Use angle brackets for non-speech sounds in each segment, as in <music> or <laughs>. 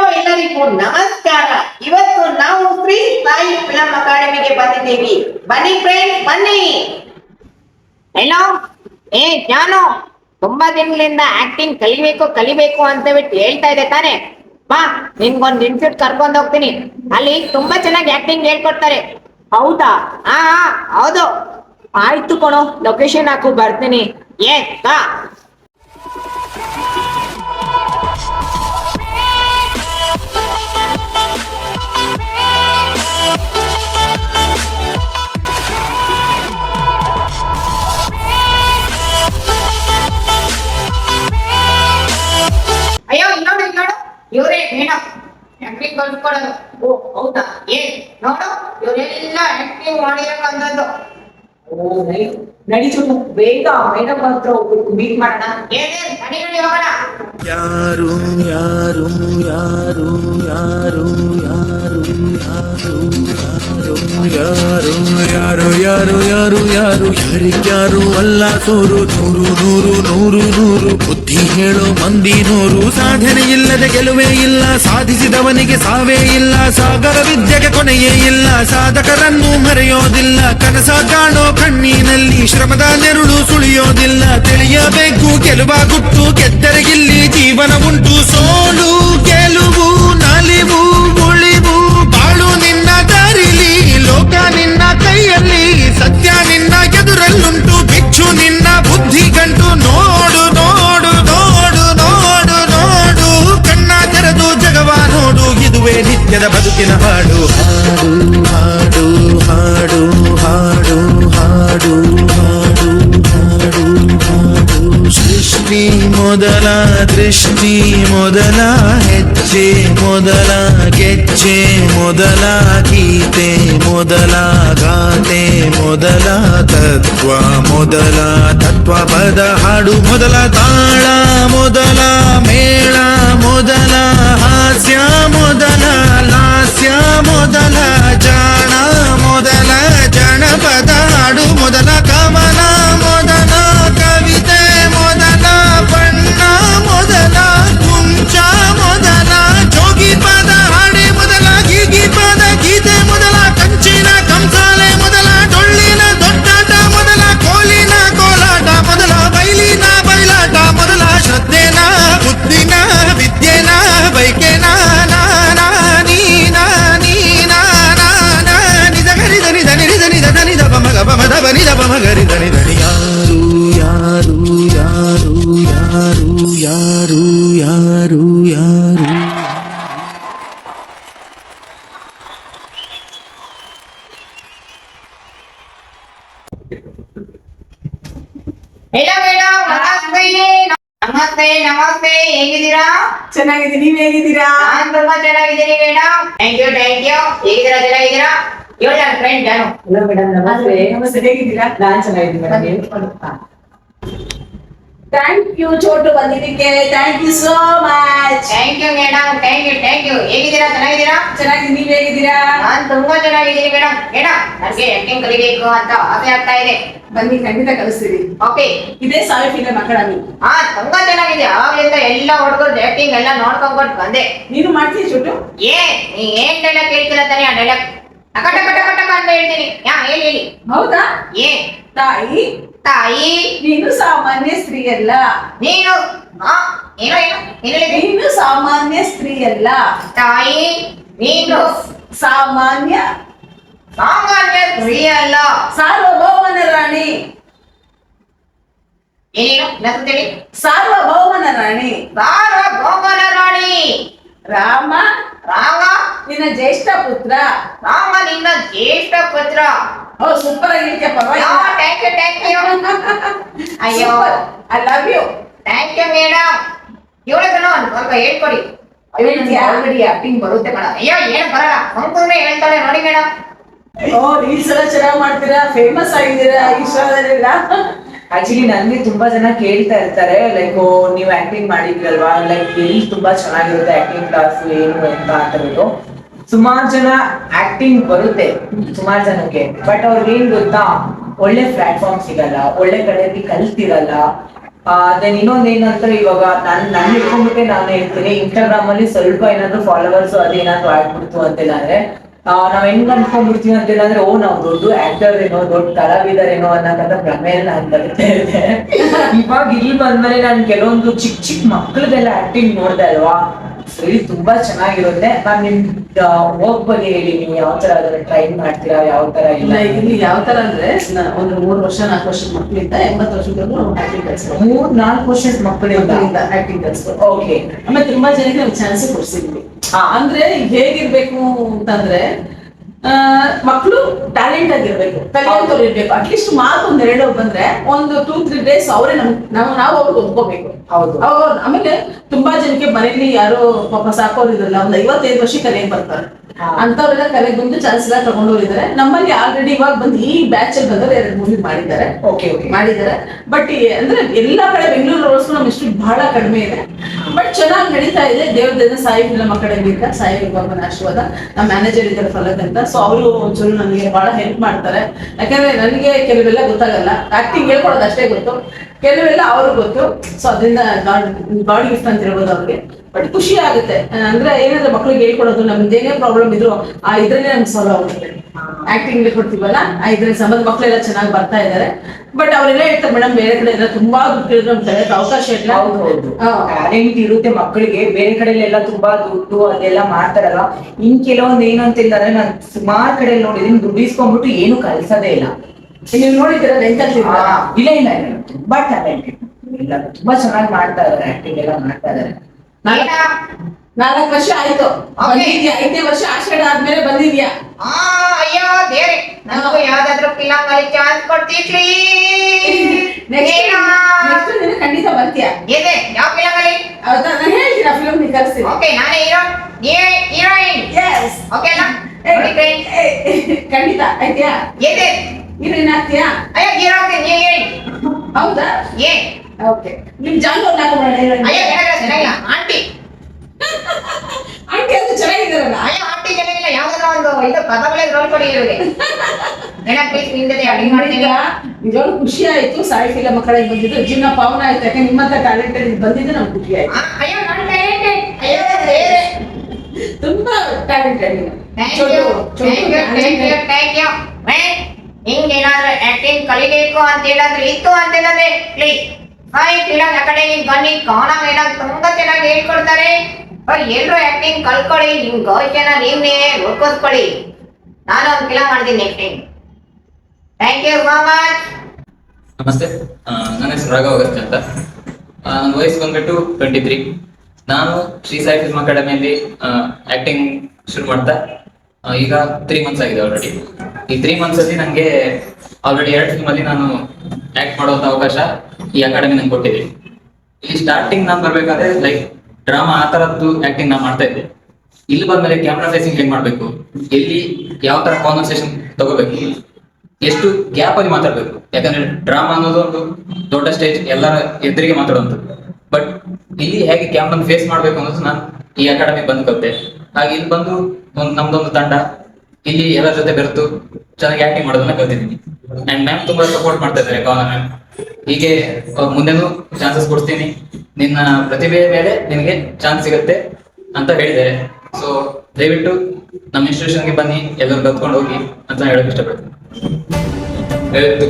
Hello ಎಲ್ಲರಿಗೂ ನಮಸ್ಕಾರ. ಇವತ್ತು ನಾವು ಶ್ರೀ ಸಾಯಿ ಫಿಲಂ ಅಕಾಡೆಮಿಗೆ ಬಂದಿದ್ದೀವಿ. ಬನ್ನಿ ಫ್ರೆಂಡ್ಸ್ ಬನ್ನಿ. ಹೆಲೋ ಏ ಜಾನು ತುಂಬಾ ದಿನಗಳಿಂದ ಆಕ್ಟಿಂಗ್ ಕಲಿಬೇಕು ಕಲಿಬೇಕು ಅಂತ ಬಿಟ್ಟು ಹೇಳ್ತಾ ಇದೆ ತಾನೆ. ಬಾ ನಿನ್ಗೊಂದ್ ಇನ್ಸ್ಟಿಟ್ಯೂಟ್ ಕರ್ಕೊಂಡ್ ಹೋಗ್ತೀನಿ. ಅಲ್ಲಿ ತುಂಬಾ ಚೆನ್ನಾಗಿ ಆಕ್ಟಿಂಗ್ ಹೇಳ್ಕೊಡ್ತಾರೆ. ಹೌದಾ? ಹಾ ಹೌದು. ಆಯ್ತು ಕಣೋ ಲೊಕೇಶನ್ ಹಾಕು ಬರ್ತೀನಿ. ಏ ನಡಿ ಚುಟ್ಟು ಬೇಗ ಮೇಡಮ್ ಹತ್ರ ಹೋಗ್ಬಿಟ್ಟು ಮೀಟ್ ಮಾಡೋಣ ಏನೇ ನಡಿ ನಡಿ ಹೋಗೋಣ ಯಾರು ಯಾರು ಯಾರು ಯಾರು ಯಾರು ಯಾರು ಯಾರು ಯಾರು ಯಾರು ಯಾರು ಯಾರು, ಯಾರಿಗ್ಯಾರು ಅಲ್ಲ ತೋರು ನೂರು ನೂರು ನೂರು ನೂರು. ಬುದ್ಧಿ ಹೇಳೋ ಮಂದಿ ನೂರು. ಸಾಧನೆ ಇಲ್ಲದೆ ಗೆಲುವೇ ಇಲ್ಲ. ಸಾಧಿಸಿದವನಿಗೆ ಸಾವೇ ಇಲ್ಲ. ಸಾಗರ ವಿದ್ಯೆಗೆ ಕೊನೆಯೇ ಇಲ್ಲ. ಸಾಧಕರನ್ನು ಮರೆಯೋದಿಲ್ಲ. ಕನಸ ಕಾಣೋ ಕಣ್ಣಿನಲ್ಲಿ ಶ್ರಮದ ನೆರಳು ಸುಳಿಯೋದಿಲ್ಲ. ತಿಳಿಯಬೇಕು, ಗೆಲುವ ಗುಟ್ಟು, ಗೆದ್ದರೆ ಇಲ್ಲಿ ಜೀವನ ಉಂಟು. ಸೋಲು ಗೆಲುವು ಮೊದಲ ಗೆಜ್ಜೆ ಮೊದಲ ಗೀತೆ ಮೊದಲ ಗಾತೆ ಮೊದಲ ತತ್ವ ಮೊದಲ ತತ್ವ ಪದ ಹಾಡು ಮೊದಲ ತಾಳ ಮೊದಲ ಮೇಳ ಮೊದಲ ಹಾಸ್ಯ ಮೊದಲ ಲಾಸ್ಯ ಮೊದಲ ಜಾಣ ಹೆಲೋ ಮೇಡಮ್ ನಮಸ್ತೆ ನಮಸ್ತೆ ನಮಸ್ತೆ ಹೇಗಿದ್ದೀರಾ ಚೆನ್ನಾಗಿದೆ ನೀವ್ ಹೇಗಿದ್ದೀರಾ? ನಾನ್ ತುಂಬಾ ಚೆನ್ನಾಗಿದ್ದೀನಿ madam thank you thank you ಹೇಗಿದ್ದೀರಾ ಚೆನ್ನಾಗಿದ್ದೀರಾ? ಇವಳು ನನ್ನ ಫ್ರೆಂಡ್ ಜಾನು. ಹಲೋ ಮೇಡಮ್ ನಮಸ್ತೆ. ನಮಸ್ತೆ. ಹೇಗಿದ್ದೀರಾ? ನಾನ್ ಚೆನ್ನಾಗಿದ್ದೀನಿ ಮೇಡಮ್ ಥ್ಯಾಂಕ್ ಯು ಚೋಟು ಬಂದಿದ್ದಕ್ಕೆ thank you so much thank you madam thank you thank you ಹೇಗಿದ್ದೀರಾ? ಚೆನ್ನಾಗಿದ್ದೀರಾ? ಚೆನ್ನಾಗಿ ನೀವು ಹೇಗಿದ್ದೀರಾ? ನಾನು ತುಂಬಾ ಚೆನ್ನಾಗಿದ್ದೀನಿ ಮೇಡಮ್ ಮೇಡಮ್ ನನಗೆ ಆಕ್ಟಿಂಗ್ ಕಲಿಬೇಕು ಅಂತ ಆಸೆ ಆಗ್ತಾ ಇದೆ. ಬನ್ನಿ ಖಂಡಿತ ಕಲಿಸ್ತೀವಿ. ಓಕೆ ಇದೇ ಸಾಯಿ ಫಿಲಮ್ ಅಕಾಡೆಮಿ ಹಾ ತುಂಬಾ ಚೆನ್ನಾಗಿದೆ. ಆವಾಗಲಿಂದ ಎಲ್ಲ ಹುಡುಗರು ಆಕ್ಟಿಂಗ್ ಎಲ್ಲ ನೋಡ್ಕೊಂಡ್ಬಿಟ್ಟು ಬಂದೆ. ನೀನು ಮಾಡ್ತೀನಿ ಚೋಟು ಏ ನೀ ಏನ್ ಡೈಲಾಗ್ ಹೇಳ್ತೀರ ತಾನೆ ಆ ಡೈಲಾಗ್ ಅಕಟ ಕಟ ಕಟ ಅಂತ ಹೇಳ್ತೀನಿ. ಯಾ ಹೇಳಿ ಹೇಳಿ. ಹೌದಾ? ಏ. ತಾಯಿ ತಾಯಿ ನೀನು ಸಾಮಾನ್ಯ ಸ್ತ್ರೀ ಅಲ್ಲ ನೀನು ಆ, ಏನೋ ಏನೋ ಏನ್ ಹೇಳಿದೆ ನೀನು ಸಾಮಾನ್ಯ ಸ್ತ್ರೀ ಅಲ್ಲ ತಾಯಿ ನೀನು. ಸಾಮಾನ್ಯ. ಸಾಮಾನ್ಯ ಸ್ತ್ರೀ ಅಲ್ಲ ಸಾರ್ವಭೌಮನ ರಾಣಿ. ಏನೇನು? ನನ್ಸಂತೇಳಿ ಸಾರ್ವಭೌಮನ ರಾಣಿ. ಸಾರ್ವಭೌಮನ ರಾಣಿ. ರಾಮ. ರಾಮ. ನಿನ್ನ ಜ್ಯೇಷ್ಠ ಪುತ್ರ. ರಾಮ ನಿನ್ನ ಜ್ಯೇಷ್ಠ ಪುತ್ರ. ಓ ಸೂಪರ್ ಆಗಿದ್ಯಾ ಪರವಾಗಿಲ್ಲ. ಥ್ಯಾಂಕ್ ಯು ಥ್ಯಾಂಕ್ ಯು ಅಯ್ಯೋ. I love you thank you madam ಇವಳಿಗೆ ಒಂದು ಸ್ವಲ್ಪ ಹೇಳ್ಕೊಡಿ? ಆಲ್ರೆಡಿ ಆಕ್ಟಿಂಗ್ ಬರುತ್ತೆ ಮೇಡಮ್ ಅಯ್ಯೋ ಏನು ಬರಲ್ಲ. ಸಂಪೂರ್ಣ ಹೇಳ್ತಾಳೆ ನೋಡಿ ಮೇಡಮ್ ಓ ರೀಲ್ಸ್ ಎಲ್ಲ ಚೆನ್ನಾಗಿ ಮಾಡ್ತೀರಾ? ಫೇಮಸ್ ಆಗಿದ್ದೀರಾ ಇನ್ಸ್ಟಾದಲ್ಲೆಲ್ಲ ಆಕ್ಚುಲಿ ನನ್ಗೆ ತುಂಬಾ ಜನ ಕೇಳ್ತಾ ಇರ್ತಾರೆ. ಲೈಕ್ ಓ ನೀವು ಆಕ್ಟಿಂಗ್ ಮಾಡಿದ್ರಲ್ವಾ? ಲೈಕ್ ಎಲ್ಲಿ ತುಂಬಾ ಚೆನ್ನಾಗಿರುತ್ತೆ ಆಕ್ಟಿಂಗ್ ಕ್ಲಾಸ್ ಏನು ಅಂತ ಅಂತ ಬಿಟ್ಟು ಸುಮಾರು ಜನ ಆಕ್ಟಿಂಗ್ ಬರುತ್ತೆ, ಸುಮಾರು ಜನಕ್ಕೆ. ಬಟ್ ಅವ್ರಿಗೆ ಏನ್ ಗೊತ್ತಾ? ಒಳ್ಳೆ ಪ್ಲಾಟ್ಫಾರ್ಮ್ ಸಿಗಲ್ಲ, ಒಳ್ಳೆ ಕಡೆಯಲ್ಲಿ ಕಲ್ತಿರಲ್ಲ. ದೆನ್ ಇನ್ನೊಂದ್ ಏನಂದ್ರೆ ಇವಾಗ ನಾನ್, ನನ್ ಇಟ್ಕೊಂಡ್ಬಿಟ್ಟೆ ನಾನು ಹೇಳ್ತೀನಿ. ಇನ್ಸ್ಟಾಗ್ರಾಮ್ ಅಲ್ಲಿ ಸ್ವಲ್ಪ ಏನಾದ್ರು ಫಾಲೋವರ್ಸ್ ಅದೇನಾದ್ರು ಆಗ್ಬಿಡ್ತು ಅಂತಿಲ್ಲ ಅಂದ್ರೆ ನಾವ್ ಹೆಂಗ್ ಅನ್ಕೊಂಡ್ಬಿಡ್ತೀವಿ ಅಂತಿಲ್ಲ ಅಂದ್ರೆ ಓ, ನಾವ್ ದೊಡ್ಡ ಆಕ್ಟರ್ ಏನೋ, ದೊಡ್ಡ ಕಲಾವಿದರೇನೋ ಅನ್ನೋಕಂತ ಭ್ರಮೆ ಎಲ್ಲ ಬರುತ್ತೆ ಇವಾಗ ಇಲ್ಲಿ ಬಂದ್ಮೇಲೆ ನಾನು ಕೆಲವೊಂದು ಚಿಕ್ಕ ಚಿಕ್ಕ ಮಕ್ಳದೆಲ್ಲ ಆಕ್ಟಿಂಗ್ ನೋಡ್ದೆ ಅಲ್ವಾ? ಸರಿ ತುಂಬಾ ಚೆನ್ನಾಗಿರುತ್ತೆ. ನಾನ್ ನಿಮ್ ಹೋಗ್ ಬಗ್ಗೆ ಹೇಳಿ ನೀವು ಯಾವ ತರ ಅದನ್ನ ಟ್ರೈ ಮಾಡ್ತೀರಾ ಯಾವ ತರ ಇಲ್ಲ? ಇಲ್ಲ ಯಾವ ತರ ಅಂದ್ರೆ ಒಂದು ಮೂರ್ ವರ್ಷ ನಾಲ್ಕು ವರ್ಷದ ಮಕ್ಕಳಿಂದ ಎಂಬತ್ತು ವರ್ಷದವರೆಗೂ ಆಕ್ಟಿಂಗ್ ಮೂರ್ ನಾಲ್ಕು ವರ್ಷದ ಮಕ್ಕಳಿಂದ ಆಕ್ಟಿಂಗ್ ಕಲ್ಸ್ತಾರೆ ಓಕೆ ಆಮೇಲೆ ತುಂಬಾ ಜನಕ್ಕೆ ನಾವು ಚಾನ್ಸ್ ಕೊಡ್ಸಿದ್ವಿ. ಅಂದ್ರೆ ಹೇಗಿರ್ಬೇಕು ಅಂತಂದ್ರೆ ಆ, ಮಕ್ಳು ಟ್ಯಾಲೆಂಟ್ ಆಗಿರ್ಬೇಕು ತಲೆಯಂತವ್ರು ಇರ್ಬೇಕು ಅಟ್ಲೀಸ್ಟ್ ಮಾತು ಒಂದ್ ಎರಡು ಬಂದ್ರೆ ಒಂದು ಟೂ ತ್ರೀ ಡೇಸ್ ಅವರೇ ನಮ್ ನಾವು ನಾವು ಅವ್ರಿಗೆ ಒಪ್ಕೋಬೇಕು ಹೌದು. ಆಮೇಲೆ ತುಂಬಾ ಜನಕ್ಕೆ ಮನೇಲಿ ಯಾರು ಪಾಪ ಸಾಕೋರ್ ಇರಲ್ಲ ಒಂದ್ ಐವತ್ತೈದು ವರ್ಷ ಕಲಿಯಕ್ ಬರ್ತಾರೆ. ಅಂತವ್ರೆಲ್ಲ ಕಲೆಗೆ ಬಂದು ಚಾನ್ಸ್ ಎಲ್ಲ ತಗೊಂಡು ಹೋಗಿದ್ದಾರೆ. ನಮ್ಮಲ್ಲಿ ಆಲ್ರೆಡಿ ಇವಾಗ ಬಂದು ಈ ಬ್ಯಾಚ್ ಅಲ್ಲಿ ಬಂದ್ರೆ ಎರಡು ಮೂವಿ ಮಾಡಿದ್ದಾರೆ. ಓಕೆ ಓಕೆ ಮಾಡಿದ್ದಾರೆ. ಬಟ್ ಅಂದ್ರೆ ಎಲ್ಲಾ ಕಡೆ ಬೆಂಗಳೂರು ರೋಡ್ಸ್ ನಮ್ ಇಷ್ಟು ಬಹಳ ಕಡಿಮೆ ಇದೆ. ಬಟ್ ಚೆನ್ನಾಗಿ ನಡೀತಾ ಇದೆ. ದೇವ್ರದಿಂದ ಸಾಯಿ ಫಿಲಮ್ ಅಕಾಡೆಮಿಯಿಂದ ಸಾಯಿ ಬಾಬನ ಆಶೀರ್ವಾದ. ನಮ್ಮ ಮ್ಯಾನೇಜರ್ ಇದ್ದಾರೆ ಫಲಕ್ ಅಂತ. ಸೊ ಅವರು ಒಂಚೂರು ನನಗೆ ಬಹಳ ಹೆಲ್ಪ್ ಮಾಡ್ತಾರೆ. ಯಾಕಂದ್ರೆ ನನಗೆ ಕೆಲವೆಲ್ಲ ಗೊತ್ತಾಗಲ್ಲ. ಆಕ್ಟಿಂಗ್ ಹೇಳ್ಕೊಡೋದು ಅಷ್ಟೇ ಗೊತ್ತು. ಕೆಲವೆಲ್ಲ ಅವ್ರಿಗೆ ಗೊತ್ತು. ಸೊ ಅದರಿಂದ ಗಾಡ್ ಗಾಡ್ ಗಿಫ್ಟ್ ಅಂತ ಹೇಳ್ಬೋದು ಅವ್ರಿಗೆ. ಬಟ್ ಖುಷಿ ಆಗುತ್ತೆ. ಅಂದ್ರೆ ಏನಂದ್ರೆ ಮಕ್ಳಿಗೆ ಹೇಳ್ಕೊಡೋದು ನಮ್ದು ಏನೇ ಪ್ರಾಬ್ಲಮ್ ಇದ್ರು ಆ ಇದ್ರಲ್ಲೇ ನಮ್ಗೆ ಸಾಲ್ವ್ ಆಗುತ್ತೆ. ಆಕ್ಟಿಂಗ್ ಕೊಡ್ತೀವಲ್ಲ ಆ ಇದ್ರಲ್ಲಿ ಸಂಬಂಧ ಮಕ್ಳೆಲ್ಲ ಚೆನ್ನಾಗಿ ಬರ್ತಾ ಇದ್ದಾರೆ ಬಟ್ ಅವ್ರೆಲ್ಲ ಹೇಳ್ತಾರೆ ಮೇಡಮ್ ಬೇರೆ ಕಡೆ ಎಲ್ಲ ತುಂಬಾ ದುಡ್ಡು ನಮ್ ಕಲಿಯಕ್ಕೆ ಅವಕಾಶ ಇಲ್ಲ. ಟ್ಯಾಲೆಂಟ್ ಇರುತ್ತೆ ಮಕ್ಕಳಿಗೆ ಬೇರೆ ಕಡೆಲೆಲ್ಲ ತುಂಬಾ ದುಡ್ಡು ಅದೆಲ್ಲ ಮಾಡ್ತಾರಲ್ಲ. ಇನ್ ಕೆಲವೊಂದ್ ಏನು ಅಂತ ಅಂದ್ರೆ ನಾನು ಸುಮಾರು ಕಡೆ ನೋಡಿದೀನಿ ದುಡ್ಡು ಇಸ್ಕೊಂಡ್ಬಿಟ್ಟು ಏನು ಕಲ್ಸೋದೇ ಇಲ್ಲ. ನೀವು ಆ, ಇಲ್ಲ ಇಲ್ಲ ತುಂಬಾ ಟ್ಯಾಲೆಂಟ್ ಇಲ್ಲ ತುಂಬಾ ಚೆನ್ನಾಗಿ ಮಾಡ್ತಾ ಇದಾರೆ ಆಕ್ಟಿಂಗ್ ಎಲ್ಲ ಮಾಡ್ತಾ ಇದಾರೆ? ನಾಲ್ಕು ವರ್ಷ ಆಯ್ತು. ಬಂದಿದ್ಯಾ? ಐದೇ ವರ್ಷ ಆಷಾಢ ಆದ್ಮೇಲೆ ಬಂದಿದ್ಯಾ? ಆ, ಅಯ್ಯೋ ದೇವ್ರೆ ನನಗೂ ಯಾವ್ದಾದ್ರು ಫಿಲಮ್ ಅಲ್ಲಿ ಚಾನ್ಸ್ ಕೊಡ್ತೀವಿ ನೆಕ್ಸ್ಟ್ ನೀನು ಖಂಡಿತ ಬರ್ತೀಯಾ? ಏನೇ ಯಾವ ಫಿಲಮ್ ಅಲ್ಲಿ ಹೌದಾ? ನಾನು ಹೇಳ್ತೀನಿ ಆ ಫಿಲಮ್ ನೀವು ಕರ್ಸ್ತೀನಿ ಓಕೆ ನಾನೇ ಹೀರೋ ನೀವೇ ಹೀರೋಯಿನ್. ಎಸ್ ಓಕೆ ಅಲ್ಲ ಖಂಡಿತ ಆಯ್ತೀಯಾ? ಏನೇ ಹೀರೋಯಿನ್ ಆಗ್ತೀಯಾ? ಅಯ್ಯೋ ಹೀರೋ ನೀ ಹೀರೋಯಿನ್ ಹೌದಾ? ಏ ಓಕೆ ನಿಮ್ ಜಾನ್ ಅವ್ರನ್ನ. ಚೆನ್ನಾಗಿಲ್ಲ ಆಂಟಿ. ಆಂಟಿ ಅದು ಚೆನ್ನಾಗಿದಾರಲ್ಲ ಅಯ್ಯೋ ಆಂಟಿ ಚೆನ್ನಾಗಿಲ್ಲ. ಯಾವ್ದಾರ ಒಂದು ಇದು ಮಾಡ್ತೀನಿ. ನಿಜವಾಗ್ಲೂ ಖುಷಿ ಆಯ್ತು. ಸಾಹಿತ್ಯ ಮಕ್ಕಳಿಗೆ ಬಂದಿದ್ದು. ಜೀವನ ಪಾವನ ಆಯ್ತು. ಯಾಕೆ ನಿಮ್ಮಂತ ಟ್ಯಾಲೆಂಟೆಡ್ ಬಂದಿದ್ದು ನಮ್ಗೆ ಖುಷಿ ಆಯ್ತು. ಅಯ್ಯೋ ನಾನು talented. ಅಯ್ಯೋ ತುಂಬಾ ಟ್ಯಾಲೆಂಟೆಡ್ ಹಿಂಗೇನಾದ್ರೂ ಆಕ್ಟಿಂಗ್ ಕಲಿಬೇಕು ಅಂತ ಏನಾದ್ರೂ ಇತ್ತು ಅಂತ ಹೇಳಿದ್ರೆ ಪ್ಲೀಸ್ ಸಾಯಿ ಫಿಲಂ ಅಕಾಡೆಮಿ ಬನ್ನಿ ಕವನ ಮೇಡಮ್ ತುಂಬಾ ಚೆನ್ನಾಗಿ ಹೇಳ್ಕೊಡ್ತಾರೆ. ಅವ್ರು ಎಲ್ರು ಆಕ್ಟಿಂಗ್ ಕಲ್ಕೊಳ್ಳಿ ನಿಮ್ ಗೌಶನ ನೀವೇ ರೂಪಿಸ್ಕೊಳ್ಳಿ ನಾನು ಒಂದು ಫಿಲಂ ಮಾಡ್ತೀನಿ next thank you so much ನಮಸ್ತೆ. ನನ್ನ ಹೆಸರು ರಾಘವ್ ಅಗಸ್ಟ್ ಅಂತ. ನನ್ನ ವಯಸ್ಸು ಬಂದ್ಬಿಟ್ಟು ಟ್ವೆಂಟಿ ತ್ರೀ ನಾನು ಶ್ರೀ ಸಾಯಿ ಫಿಲ್ಮ್ ಅಕಾಡೆಮಿಯಲ್ಲಿ ಆಕ್ಟಿಂಗ್ ಶುರು ಮಾಡ್ತಾ ಈಗ ತ್ರೀ ಮಂತ್ಸ್ ಆಗಿದೆ ಆಲ್ರೆಡಿ ಈ ತ್ರೀ ಮಂತ್ಸ್ ಅಲ್ಲಿ ನಂಗೆ ಆಲ್ರೆಡಿ ಎರಡು ಫಿಲ್ಮ್ ಅಲ್ಲಿ ನಾನು ಆಕ್ಟ್ ಮಾಡುವಂತ ಅವಕಾಶ ಈ ಅಕಾಡೆಮಿ ನಂಗೆ ಕೊಟ್ಟಿದೆ. ಇಲ್ಲಿ ಸ್ಟಾರ್ಟಿಂಗ್ ನಾನು ಬರ್ಬೇಕಾದ್ರೆ ಲೈಕ್ ಡ್ರಾಮಾ ಆ ತರದ್ದು ಆಕ್ಟಿಂಗ್ ನಾನು ಮಾಡ್ತಾ ಇದ್ದೆ. ಇಲ್ಲಿ ಬಂದ್ಮೇಲೆ ಕ್ಯಾಮ್ರಾ ಫೇಸಿಂಗ್ ಹೆಂಗ್ ಮಾಡ್ಬೇಕು? ಎಲ್ಲಿ ಯಾವ ತರ ಕಾನ್ವರ್ಸೇಷನ್ ತಗೋಬೇಕು? ಎಷ್ಟು ಗ್ಯಾಪ್ ಅಲ್ಲಿ ಮಾತಾಡ್ಬೇಕು? ಯಾಕಂದ್ರೆ ಡ್ರಾಮಾ ಅನ್ನೋದು ಒಂದು ದೊಡ್ಡ ಸ್ಟೇಜ್ ಎಲ್ಲರ ಎದುರಿಗೆ ಮಾತಾಡುವಂಥದ್ದು. ಬಟ್ ಇಲ್ಲಿ ಹೇಗೆ ಕ್ಯಾಮ್ರನ್ ಫೇಸ್ ಮಾಡ್ಬೇಕು ಅನ್ನೋದು ನಾನು ಈ ಅಕಾಡೆಮಿ ಬಂದ್ ಕಲಿತೆ. ಹಾಗೆ ಇಲ್ಲಿ ಬಂದು ನಮ್ದೊಂದು ತಂಡ. ಇಲ್ಲಿ ಎಲ್ಲರ ಜೊತೆ ಬೆರೆತು ಚೆನ್ನಾಗಿ ಆಕ್ಟಿಂಗ್ ಮಾಡೋದನ್ನ ಕಲ್ತಿದ್ದೀನಿ ಅಂಡ್ ಮ್ಯಾಮ್ ತುಂಬಾ ಸಪೋರ್ಟ್ ಮಾಡ್ತಾ ಇದ್ದಾರೆ ಕವನ ಮ್ಯಾಮ್ ಹೀಗೆ ಮುಂದೆನೂ ಚಾನ್ಸಸ್ ಕೊಡ್ತೀನಿ ನಿನ್ನ ಪ್ರತಿಭೆಯ ಮೇಲೆ ನಿನಗೆ ಚಾನ್ಸ್ ಸಿಗುತ್ತೆ ಅಂತ ಹೇಳಿದ್ದಾರೆ. ಸೊ ದಯವಿಟ್ಟು ನಮ್ಮ ಇನ್ಸ್ಟಿಟ್ಯೂಷನ್ಗೆ ಬನ್ನಿ, ಎಲ್ಲರೂ ಕಲ್ತ್ಕೊಂಡು ಹೋಗಿ ಅಂತ ಹೇಳಕ್ ಇಷ್ಟಪಡ್ತೀನಿ.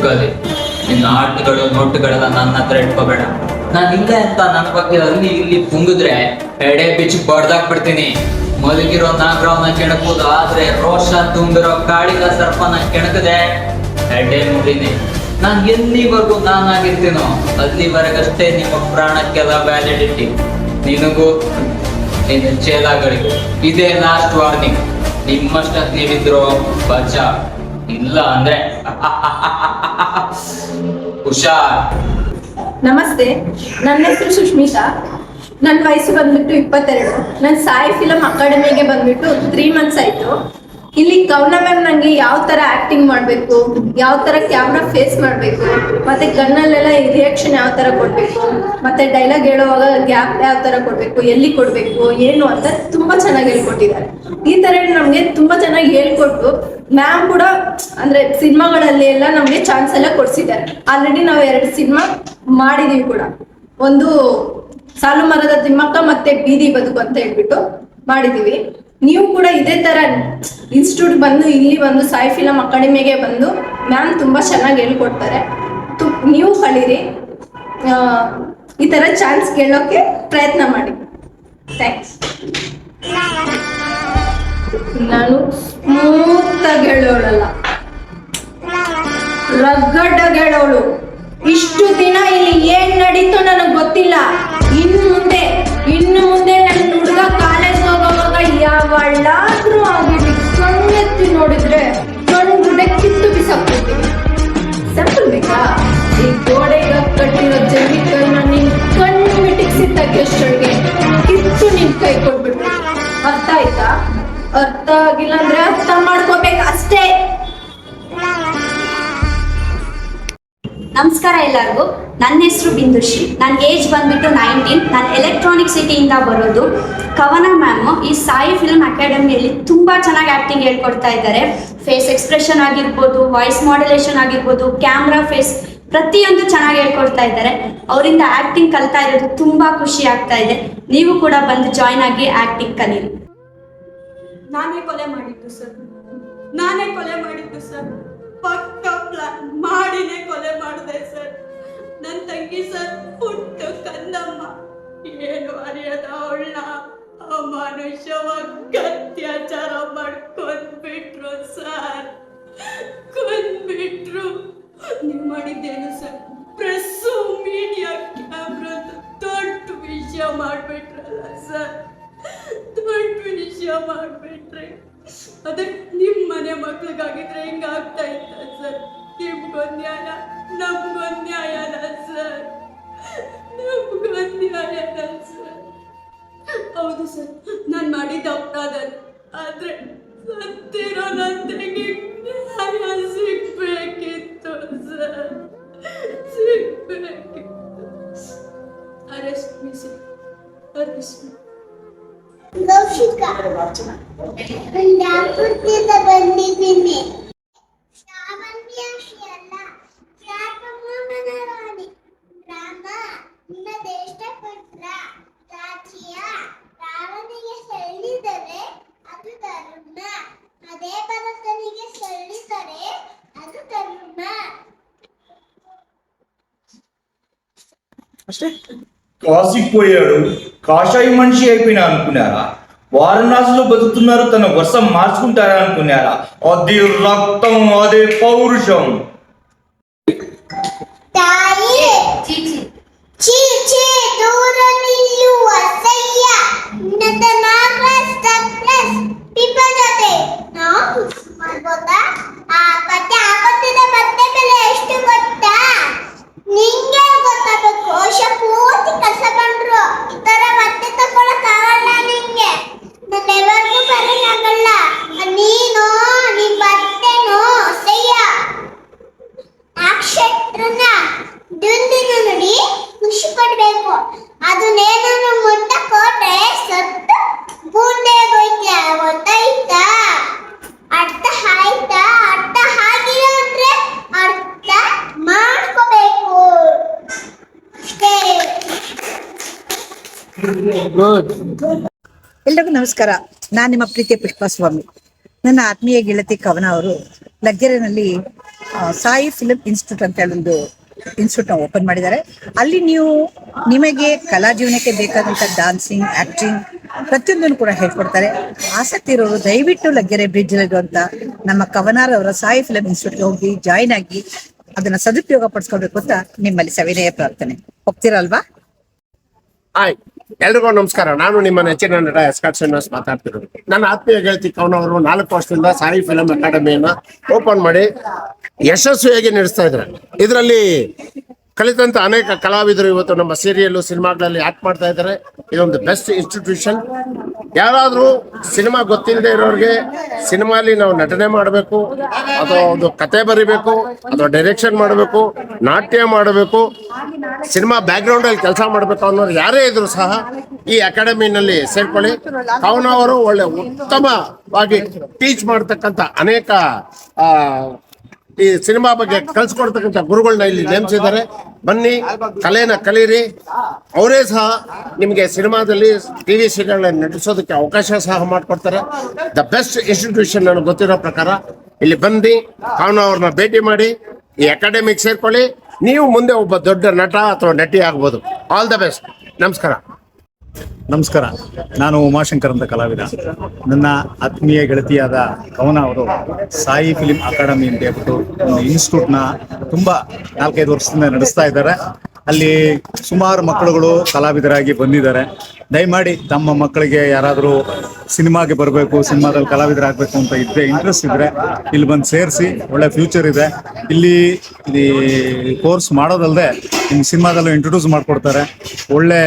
ಕಾಲಿ ನಿನ್ನ ಆಟಗಳು ನೋಟುಗಳೆಲ್ಲ ನನ್ನ ಹತ್ರ ಇಟ್ಕೋಬೇಡ. ನಾನು ಇಲ್ಲ ಅಂತ ನನ್ನ ಬಗ್ಗೆ ಅಲ್ಲಿ ಇಲ್ಲಿ ಪುಂಗಿದ್ರೆ ಎಡೆ ಬಿಚ್ಚಿ ಬಡ್ದಾಕ್ಬಿಡ್ತೀನಿ. ಮಲಗಿರೋ ನಾಗರಾವ್ನ ಕೆಣಕೋದು ಆದ್ರೆ ರೋಷ ತುಂಬಿರೋ ಕಾಳಿಗ ಸರ್ಪನ ಕೆಣಕದೆ ಎಡೆ ಮುರಿನಿ. ನಾನ್ ಎಲ್ಲಿವರೆಗೂ ನಾನಾಗಿರ್ತೀನೋ ಅಲ್ಲಿವರೆಗಷ್ಟೇ ನಿಮ್ಮ ಪ್ರಾಣಕ್ಕೆಲ್ಲ ವ್ಯಾಲಿಡಿಟಿ ನಿನಗೂ ನಿನ್ನ ಚೇಲಾಗಳಿಗೂ ಇದೇ ಲಾಸ್ಟ್ ವಾರ್ನಿಂಗ್ ನಿಮ್ಮಷ್ಟ ನೀವಿದ್ರು ಬಚ. ಇಲ್ಲ ಅಂದ್ರೆ <laughs> ಹುಷಾರ್. ನಮಸ್ತೆ. ನನ್ನ ಹೆಸರು ಸುಷ್ಮಿತಾ. ನನ್ನ ವಯಸ್ಸು ಬಂದ್ಬಿಟ್ಟು ಇಪ್ಪತ್ತೆರಡು. ನಾನು ಸಾಯಿ ಫಿಲಮ್ ಅಕಾಡೆಮಿಗೆ ಬಂದ್ಬಿಟ್ಟು ತ್ರೀ ಮಂತ್ಸ್ ಆಯ್ತು. ಇಲ್ಲಿ ಕವನ ಮ್ಯಾಮ್ ನನಗೆ ಯಾವ ತರ ಆಕ್ಟಿಂಗ್ ಮಾಡಬೇಕು, ಯಾವ ತರ ಕ್ಯಾಮ್ರಾ ಫೇಸ್ ಮಾಡಬೇಕು, ಮತ್ತೆ ಕಣ್ಣಲ್ಲೆಲ್ಲ ರಿಯಾಕ್ಷನ್ ಯಾವ ತರ ಕೊಡಬೇಕು, ಮತ್ತೆ ಡೈಲಾಗ್ ಹೇಳುವಾಗ ಗ್ಯಾಪ್ ಯಾವ ತರ ಕೊಡಬೇಕು, ಎಲ್ಲಿ ಕೊಡಬೇಕು, ಏನು ಅಂತ ತುಂಬಾ ಚೆನ್ನಾಗಿ ಹೇಳ್ಕೊಟ್ಟಿದ್ದಾರೆ. ಈ ತರ ನಮಗೆ ತುಂಬಾ ಚೆನ್ನಾಗಿ ಹೇಳ್ಕೊಟ್ಟು ಮ್ಯಾಮ್ ಕೂಡ ಅಂದ್ರೆ ಸಿನಿಮಾಗಳಲ್ಲಿ ಎಲ್ಲ ನಮಗೆ ಚಾನ್ಸ್ ಎಲ್ಲ ಕೊಡ್ಸಿದ್ದಾರೆ. ಆಲ್ರೆಡಿ ನಾವು ಎರಡು ಸಿನಿಮಾ ಮಾಡಿದೀವಿ ಕೂಡ. ಒಂದು ಸಾಲು ಮರದ ತಿಮ್ಮಕ್ಕ ಮತ್ತೆ ಬೀದಿ ಬದುಕು ಅಂತ ಹೇಳ್ಬಿಟ್ಟು ಮಾಡಿದೀವಿ. ನೀವು ಕೂಡ ಇದೇ ತರ ಇನ್ಸ್ಟಿಟ್ಯೂಟ್ ಬಂದು ಇಲ್ಲಿ ಬಂದು ಸಾಯಿ ಫಿಲಂ ಅಕಾಡೆಮಿಗೆ ಬಂದು ಮ್ಯಾಮ್ ತುಂಬಾ ಚೆನ್ನಾಗಿ ಹೇಳ್ಕೊಡ್ತಾರೆ. ನೀವು ಕಳೀರಿ. ಈ ತರ ಚಾನ್ಸ್ ಕೇಳೋಕೆ ಪ್ರಯತ್ನ ಮಾಡಿ. ಥ್ಯಾಂಕ್ಸ್ ನಾನು ಸ್ಮೂತ್ ಹೇಳೋಳಲ್ಲ. ಗೆಳೋಳು. ಇಷ್ಟು ದಿನ ಇಲ್ಲಿ ಏನ್ ನಡೀತು ನನಗೆ ಗೊತ್ತಿಲ್ಲ. ಇನ್ನು ಮುಂದೆ ಇನ್ನು ಮುಂದೆ ನನ್ನ ಹುಡುಗ ಕಾಲೇಜ್ ಹೋಗೋವಾಗ ಯಾವಳ್ಳಾದ್ರೂ ಆಗಿರ್ಲಿ ಕಣ್ಣೆತ್ತಿ ನೋಡಿದ್ರೆ ಕಣ್ಣು ಗುಡ್ಡೆ ಕಿತ್ತು ಬಿಸಾಕ್ಬಿಡ್ತೀನಿ. ಸ್ಯಾಂಪಲ್ ಬೇಕಾ? ಈ ಗೋಡೆಗೆ ಕಟ್ಟಿರೋ ಜಲ್ಲಿಕನ್ನ ನಿನ್ ಕಣ್ಣು ಮಿಟಿಕ್ಸಿದ್ದಕ್ಕೆ ಎಷ್ಟೊಳಗೆ ಕಿತ್ತು ನಿನ್ ಕೈ ಕೊಟ್ಬಿಟ್ಟು ಅರ್ಥ ಆಯ್ತಾ? ಅರ್ಥ ಆಗಿಲ್ಲ ಅಂದ್ರೆ ಅರ್ಥ ನಮಸ್ಕಾರ ಎಲ್ಲರಿಗೂ. ನನ್ನ ಹೆಸರು ಬಿಂದುಶ್ರೀ. ನನ್ನ ಏಜ್ ಬಂದ್ಬಿಟ್ಟು ನೈನ್ಟೀನ್ ನಾನು ಎಲೆಕ್ಟ್ರಾನಿಕ್ ಸಿಟಿಯಿಂದ ಬರೋದು. ಕವನ ಮ್ಯಾಮ್ ಈ ಸಾಯಿ ಫಿಲ್ಮ್ ಅಕಾಡೆಮಿಯಲ್ಲಿ ತುಂಬ ಚೆನ್ನಾಗಿ ಆ್ಯಕ್ಟಿಂಗ್ ಹೇಳ್ಕೊಡ್ತಾ ಇದ್ದಾರೆ. ಫೇಸ್ ಎಕ್ಸ್ಪ್ರೆಷನ್ ಆಗಿರ್ಬೋದು ವಾಯ್ಸ್ ಮಾಡ್ಯುಲೇಷನ್ ಆಗಿರ್ಬೋದು ಕ್ಯಾಮ್ರಾ ಫೇಸ್ ಪ್ರತಿಯೊಂದು ಚೆನ್ನಾಗಿ ಹೇಳ್ಕೊಡ್ತಾ ಇದ್ದಾರೆ. ಅವರಿಂದ ಆ್ಯಕ್ಟಿಂಗ್ ಕಲ್ತಾ ಇರೋದು ತುಂಬ ಖುಷಿ ಆಗ್ತಾ ಇದೆ. ನೀವು ಕೂಡ ಬಂದು ಜಾಯ್ನ್ ಆಗಿ ಆ್ಯಕ್ಟಿಂಗ್ ಕಲೀರಿ ನಾನೇ ಕೊಲೆ ಮಾಡಿದ್ದು ಸರ್ ನಾನೇ ಕೊಲೆ ಮಾಡಿದ್ದು ಸರ್ ಪಕ್ಕ ಪ್ಲಾನ್ ಮಾಡಿನೇ ಕೊಲೆ ಮಾಡಿದೆ ಸರ್ ನನ್ನ ತಂಗಿ ಸರ್ ಹುಟ್ಟು ಕಂದಮ್ಮ ಏನು ಅರಿಯದ ಅವಳನ್ನ? ಅಮಾನುಷವಾಗಿ ಅತ್ಯಾಚಾರ ಮಾಡ್ಕೊಂಡ್ಬಿಟ್ರು ಸರ್ ಡ್ಯಾಂಪುರ್ತಿಂದ ಬಂದಿದ್ದೀನಿ ಶ್ರಾವಣ್ಯಾಶಿ ಅಲ್ಲ ಶಾರ್ಪಮ್ಮನ ರಾಣಿ ರಾಮ ನಿನ್ನ ದೇಶ ಪುತ್ರ ರಾಜ್ಯ ರಾವಣಿಗೆ ಸಲ್ಲಿದರೆ ಅದು ಧರ್ಮ ಅದೇ ಭರತನಿಗೆ ಸಲ್ಲಿದರೆ ಅದು ಧರ್ಮ కాసిపోయాడు కాషాయి మనిషి అయిపోయినా అనుకున్నారా వారణాసిలో బతుకుతున్నారు తన వర్షం మార్చుకుంటారా అనుకున్నారా అది రక్తం అదే పౌరుషం ತಾಯಿ ಚೀ ಚೀ ದೂರ ನಿಲ್ಲು ಅಸಹ್ಯ ನಿನ್ನದ ಎಲ್ರಿಗೂ ನಮಸ್ಕಾರ. ನಾನು ನಿಮ್ಮ ಪ್ರೀತಿಯ ಪುಷ್ಪಸ್ವಾಮಿ. ನನ್ನ ಆತ್ಮೀಯ ಗೆಳತಿ ಕವನ ಅವರು ಲಗ್ಗೆರೆನಲ್ಲಿ ಸಾಯಿ ಫಿಲಂ ಇನ್ಸ್ಟಿಟ್ಯೂಟ್ ಅಂತ ಹೇಳಿ ಒಂದು ಇನ್ಸ್ಟಿಟ್ಯೂಟ್ ಓಪನ್ ಮಾಡಿದ್ದಾರೆ. ಅಲ್ಲಿ ನೀವು ನಿಮಗೆ ಕಲಾ ಜೀವನಕ್ಕೆ ಬೇಕಾದಂತ ಡಾನ್ಸಿಂಗ್ ಆಕ್ಟಿಂಗ್ ಪ್ರತಿಯೊಂದನ್ನು ಕೂಡ ಹೇಳ್ಕೊಡ್ತಾರೆ. ಆಸಕ್ತಿ ಇರೋರು ದಯವಿಟ್ಟು ಲಗ್ಗೆರೆ ಬ್ರಿಡ್ಜ್ ಇರುವಂತ ನಮ್ಮ ಕವನಾರ್ ಅವರ ಸಾಯಿ ಫಿಲಂ ಇನ್ಸ್ಟಿಟ್ಯೂಟ್ಗೆ ಹೋಗಿ ಜಾಯಿನ್ ಆಗಿ ಅದನ್ನ ಸದುಪಯೋಗ ಪಡಿಸ್ಕೊಳ್ಬೇಕು ಅಂತ ನಿಮ್ಮಲ್ಲಿ ಸವಿನಯ ಪ್ರಾರ್ಥನೆ. ಹೋಗ್ತೀರಲ್ವಾ ಹಾಯ್ ಎಲ್ರಿಗೂ ನಮಸ್ಕಾರ. ನಾನು ನಿಮ್ಮ ನೆಚ್ಚಿನ ನಟ ಎಸ್ಕಾಟ್ ಶ್ರೀನಿವಾಸ್ ಮಾತಾಡ್ತಿರೋದು. ನನ್ನ ಆತ್ಮೀಯ ಗೆಳತಿ ಕವನವರು ನಾಲ್ಕು ವರ್ಷದಿಂದ ಸಾಯಿ ಫಿಲಂ ಅಕಾಡೆಮಿಯನ್ನ ಓಪನ್ ಮಾಡಿ ಯಶಸ್ವಿಯಾಗಿ ನಡೆಸ್ತಾ ಇದ್ದಾರೆ. ಇದರಲ್ಲಿ ಕಲಿತಂತ ಅನೇಕ ಕಲಾವಿದರು ಇವತ್ತು ನಮ್ಮ ಸೀರಿಯಲ್ ಸಿನಿಮಾಗಳಲ್ಲಿ ಆಕ್ಟ್ ಮಾಡ್ತಾ ಇದ್ದಾರೆ. ಇದೊಂದು ಬೆಸ್ಟ್ ಇನ್ಸ್ಟಿಟ್ಯೂಷನ್. ಯಾರಾದರೂ ಸಿನಿಮಾ ಗೊತ್ತಿಲ್ಲದೆ ಇರೋರಿಗೆ ಸಿನಿಮಾಲಿ ನಾವು ನಟನೆ ಮಾಡಬೇಕು, ಅಥವಾ ಒಂದು ಕತೆ ಬರಿಬೇಕು, ಅಥವಾ ಡೈರೆಕ್ಷನ್ ಮಾಡಬೇಕು, ನಾಟ್ಯ ಮಾಡಬೇಕು, ಸಿನಿಮಾ ಬ್ಯಾಕ್ಗ್ರೌಂಡಲ್ಲಿ ಕೆಲಸ ಮಾಡಬೇಕು ಅನ್ನೋರು ಯಾರೇ ಇದ್ರು ಸಹ ಈ ಅಕಾಡೆಮಿನಲ್ಲಿ ಸೇರ್ಕೊಳ್ಳಿ. ಕವನ ಅವರು ಒಳ್ಳೆ ಉತ್ತಮವಾಗಿ ಟೀಚ್ ಮಾಡ್ತಕ್ಕಂಥ ಅನೇಕ ಈ ಸಿನಿಮಾ ಬಗ್ಗೆ ಕಲ್ಸ್ಕೊಡ್ತಕ್ಕಂಥ ಗುರುಗಳನ್ನ ಇಲ್ಲಿ ನೇಮಿಸಿದ್ದಾರೆ. ಬನ್ನಿ, ಕಲೆನ ಕಲೀರಿ. ಅವರೇ ಸಹ ನಿಮಗೆ ಸಿನಿಮಾದಲ್ಲಿ ಟಿವಿ ಸೀರಿಯಲ್ ನಟಿಸೋದಕ್ಕೆ ಅವಕಾಶ ಸಹ ಮಾಡಿಕೊಡ್ತಾರೆ. ದ ಬೆಸ್ಟ್ ಇನ್ಸ್ಟಿಟ್ಯೂಷನ್ ನನಗೆ ಗೊತ್ತಿರೋ ಪ್ರಕಾರ ಇಲ್ಲಿ ಬಂದು ಅವನು ಅವ್ರನ್ನ ಭೇಟಿ ಮಾಡಿ, ಈ ಅಕಾಡೆಮಿಕ್ ಸೇರ್ಕೊಳ್ಳಿ. ನೀವು ಮುಂದೆ ಒಬ್ಬ ದೊಡ್ಡ ನಟ ಅಥವಾ ನಟಿ ಆಗ್ಬೋದು. ಆಲ್ ದ ಬೆಸ್ಟ್ ನಮಸ್ಕಾರ. ನಮಸ್ಕಾರ. ನಾನು ಉಮಾಶಂಕರ್ ಅಂತ ಕಲಾವಿದ. ನನ್ನ ಆತ್ಮೀಯ ಗೆಳತಿಯಾದ ಕವನ ಅವರು ಸಾಯಿ ಫಿಲಿಂ ಅಕಾಡೆಮಿ ಅಂತ ಹೇಳ್ಬಿಟ್ಟು ಒಂದು ಇನ್ಸ್ಟಿಟ್ಯೂಟ್ನ ತುಂಬ ನಾಲ್ಕೈದು ವರ್ಷದಿಂದ ನಡೆಸ್ತಾ ಇದ್ದಾರೆ. ಅಲ್ಲಿ ಸುಮಾರು ಮಕ್ಕಳುಗಳು ಕಲಾವಿದರಾಗಿ ಬಂದಿದ್ದಾರೆ. ದಯಮಾಡಿ ತಮ್ಮ ಮಕ್ಕಳಿಗೆ ಯಾರಾದರೂ ಸಿನಿಮಾಗೆ ಬರಬೇಕು, ಸಿನಿಮಾದಲ್ಲಿ ಕಲಾವಿದರಾಗಬೇಕು ಅಂತ ಇದ್ದರೆ ಇಂಟ್ರೆಸ್ಟ್ ಇದ್ದರೆ ಇಲ್ಲಿ ಬಂದು ಸೇರಿಸಿ, ಒಳ್ಳೆ ಫ್ಯೂಚರ್ ಇದೆ. ಇಲ್ಲಿ ಇಲ್ಲಿ ಕೋರ್ಸ್ ಮಾಡೋದಲ್ಲದೆ ನಿಮ್ಮ ಸಿನಿಮಾದಲ್ಲೂ ಇಂಟ್ರೊಡ್ಯೂಸ್ ಮಾಡಿಕೊಡ್ತಾರೆ. ಒಳ್ಳೆ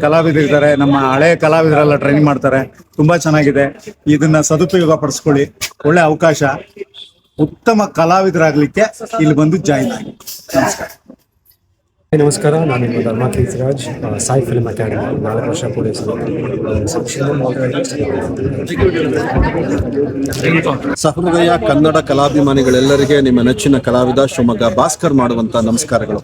ಕಲಾವಿದರಿದ್ದಾರೆ, ನಮ್ಮ ಹಳೆ ಕಲಾವಿದರೆಲ್ಲ ಟ್ರೈನಿಂಗ್ ಮಾಡ್ತಾರೆ. ತುಂಬ ಚೆನ್ನಾಗಿದೆ. ಇದನ್ನ ಸದುಪಯೋಗ ಪಡಿಸ್ಕೊಳ್ಳಿ ಒಳ್ಳೆ ಅವಕಾಶ. ಉತ್ತಮ ಕಲಾವಿದರಾಗಲಿಕ್ಕೆ ಇಲ್ಲಿ ಬಂದು ಜಾಯಿನ್ ಆಗಿ. ನಮಸ್ಕಾರ. ನಮಸ್ಕಾರ. ನಾನು ನಿಮ್ಮ ಧರ್ಮ ಕೀರ್ತಿರಾಜ್. ಸಾಯಿ ಫಿಲ್ಮ್ ಅಕಾಡೆಮಿ ನಾಲ್ಕು ವರ್ಷ ಪೊಲೀಸರು ಸಹೃದಯ ಕನ್ನಡ ಕಲಾಭಿಮಾನಿಗಳೆಲ್ಲರಿಗೆ ನಿಮ್ಮ ನೆಚ್ಚಿನ ಕಲಾವಿದ ಶಿವಮೊಗ್ಗ ಭಾಸ್ಕರ್ ಮಾಡುವಂತ ನಮಸ್ಕಾರಗಳು.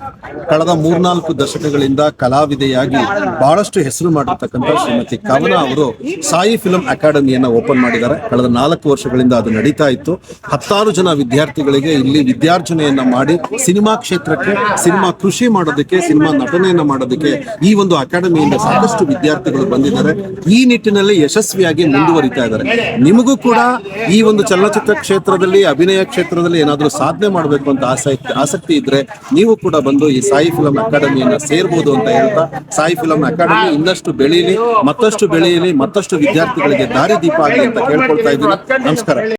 ಕಳೆದ ಮೂರ್ನಾಲ್ಕು ದಶಕಗಳಿಂದ ಕಲಾವಿದೆಯಾಗಿ ಬಹಳಷ್ಟು ಹೆಸರು ಮಾಡಿರ್ತಕ್ಕಂಥ ಶ್ರೀಮತಿ ಕವನ ಅವರು ಸಾಯಿ ಫಿಲ್ಮ್ ಅಕಾಡೆಮಿಯನ್ನು ಓಪನ್ ಮಾಡಿದ್ದಾರೆ. ಕಳೆದ ನಾಲ್ಕು ವರ್ಷಗಳಿಂದ ಅದು ನಡೀತಾ ಇತ್ತು. ಹತ್ತಾರು ಜನ ವಿದ್ಯಾರ್ಥಿಗಳಿಗೆ ಇಲ್ಲಿ ವಿದ್ಯಾರ್ಜನೆಯನ್ನ ಮಾಡಿ ಸಿನಿಮಾ ಕ್ಷೇತ್ರಕ್ಕೆ ಸಿನಿಮಾ ಕೃಷಿ ಮಾಡೋದಕ್ಕೆ, ಸಿನಿಮಾ ನಟನೆಯನ್ನ ಮಾಡೋದಕ್ಕೆ ಈ ಒಂದು ಅಕಾಡೆಮಿಯಿಂದ ಸಾಕಷ್ಟು ವಿದ್ಯಾರ್ಥಿಗಳು ಬಂದಿದ್ದಾರೆ. ಈ ನಿಟ್ಟಿನಲ್ಲಿ ಯಶಸ್ವಿಯಾಗಿ ಮುಂದುವರಿತಾ ಇದ್ದಾರೆ. ನಿಮಗೂ ಕೂಡ ಈ ಒಂದು ಚಲನಚಿತ್ರ ಕ್ಷೇತ್ರದಲ್ಲಿ, ಅಭಿನಯ ಕ್ಷೇತ್ರದಲ್ಲಿ ಏನಾದರೂ ಸಾಧನೆ ಮಾಡಬೇಕು ಅಂತ ಆಸಕ್ತಿ ಆಸಕ್ತಿ ಇದ್ರೆ ನೀವು ಕೂಡ ಬಂದು ಈ ಸಾಯಿ ಫಿಲಂ ಅಕಾಡೆಮಿಯನ್ನ ಸೇರ್ಬೋದು ಅಂತ ಹೇಳ್ತಾ, ಸಾಯಿ ಫಿಲಂ ಅಕಾಡೆಮಿ ಇನ್ನಷ್ಟು ಬೆಳೀಲಿ, ಮತ್ತಷ್ಟು ಬೆಳೆಯಲಿ ಮತ್ತಷ್ಟು ವಿದ್ಯಾರ್ಥಿಗಳಿಗೆ ದಾರಿ ದೀಪ ಆಗಲಿ ಅಂತ ಕೇಳ್ಕೊಳ್ತಾ ಇದ್ದೀನಿ. ನಮಸ್ಕಾರ.